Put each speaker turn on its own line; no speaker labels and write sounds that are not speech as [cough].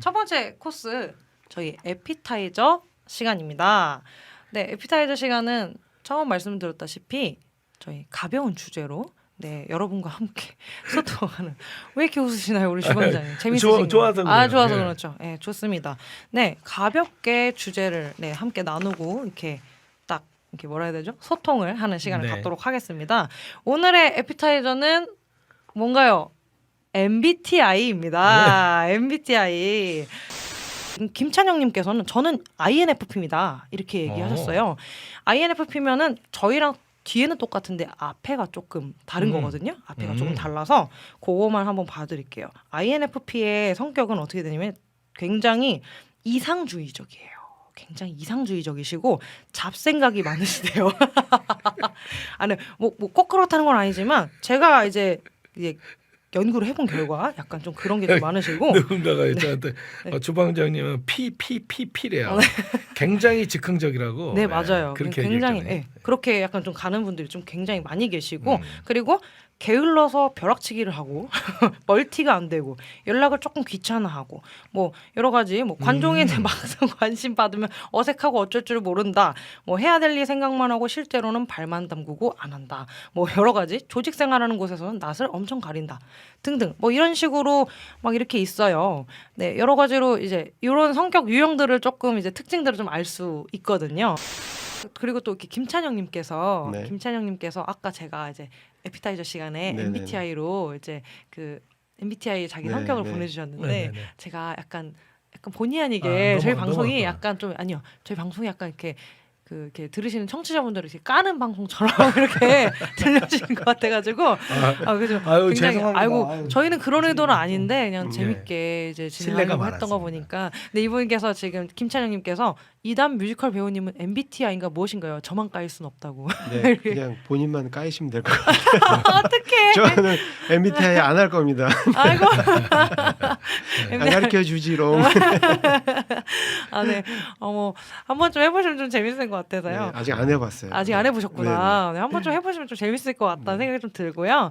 첫 번째 코스 저희 에피타이저 시간입니다. 네, 에피타이저 시간은 처음 말씀드렸다시피 저희 가벼운 주제로 네 여러분과 함께 [laughs] 소통하는 왜 이렇게 웃으시나요 우리 주방장님 재밌으신가요?
좋아서
아. 좋아서
예.
그렇죠. 네 좋습니다. 네 가볍게 주제를 네 함께 나누고 이렇게 딱 이렇게 뭐라 해야 되죠 소통을 하는 시간을
네.
갖도록 하겠습니다. 오늘의 에피타이저는 뭔가요? MBTI입니다.
네.
MBTI. 김찬영님께서는 저는 INFP입니다. 이렇게 얘기하셨어요. INFP면은 저희랑 뒤에는 똑같은데 앞에가 조금 다른
음.
거거든요. 앞에가
음.
조금 달라서 그거만 한번 봐드릴게요. INFP의 성격은 어떻게 되냐면 굉장히 이상주의적이에요. 굉장히 이상주의적이시고 잡생각이 많으시대요. [laughs] 아니 뭐뭐 꼭 그렇다는 건 아니지만 제가 이제 이제 연구를 해본 결과 약간 좀 그런 게 좀 많으시고 [laughs]
누군가가 저한테
네.
어, 주방장님은 피피피피래요. 굉장히 즉흥적이라고.
네 맞아요.
그렇게
굉장히. 예, 그렇게 약간 좀 가는 분들이 좀 굉장히 많이 계시고
음.
그리고 게을러서 벼락치기를 하고 [laughs] 멀티가 안 되고 연락을 조금 귀찮아하고 뭐 여러 가지 뭐 관종인데
음.
막상 [laughs] 관심 받으면 어색하고 어쩔 줄 모른다 뭐 해야 될 일 생각만 하고 실제로는 발만 담그고 안 한다 뭐 여러 가지 조직 생활하는 곳에서는 낯을 엄청 가린다 등등 뭐 이런 식으로 막 이렇게 있어요 네 여러 가지로 이제 이런 성격 유형들을 조금 이제 특징들을 좀 알 수 있거든요. 그리고 또 이렇게 김찬영님께서
네.
김찬영님께서 아까 제가 이제 에피타이저 시간에
네네네.
MBTI로 이제 그 MBTI 자기
네,
성격을
네.
보내주셨는데
네, 네, 네.
제가 약간 약간 본의 아니게
아,
저희
너무
방송이. 약간 좀 아니요 저희 방송이 약간 이렇게 그 이렇게 들으시는 청취자분들을 이렇게 까는 방송처럼 [laughs] 이렇게 [laughs] 들려지는 것 같아가지고
아,
아 그죠
아유,
굉장히
죄송합니다.
아이고
아유,
저희는 그런 의도는 아닌데 그냥
음,
재밌게 이제 진행하려고 했던 거
많았습니다.
보니까 근데 이분께서 지금 김찬영님께서 이담 뮤지컬 배우님은 MBTI인가 무엇인가요? 저만 까일 순 없다고
네, [laughs] 그냥 본인만 까이시면 될 것 같아요.
어떡해
저는 MBTI 안 할 겁니다.
아이고
안 가르쳐 주지롱.
아 네 어머 한번 좀 해보시면 좀 재밌을 것
네,
같아서요
아직 안 해봤어요.
아직 안 해보셨구나 네, 한번 좀 해보시면 좀 재밌을 것 같다는
네.
생각이 좀 들고요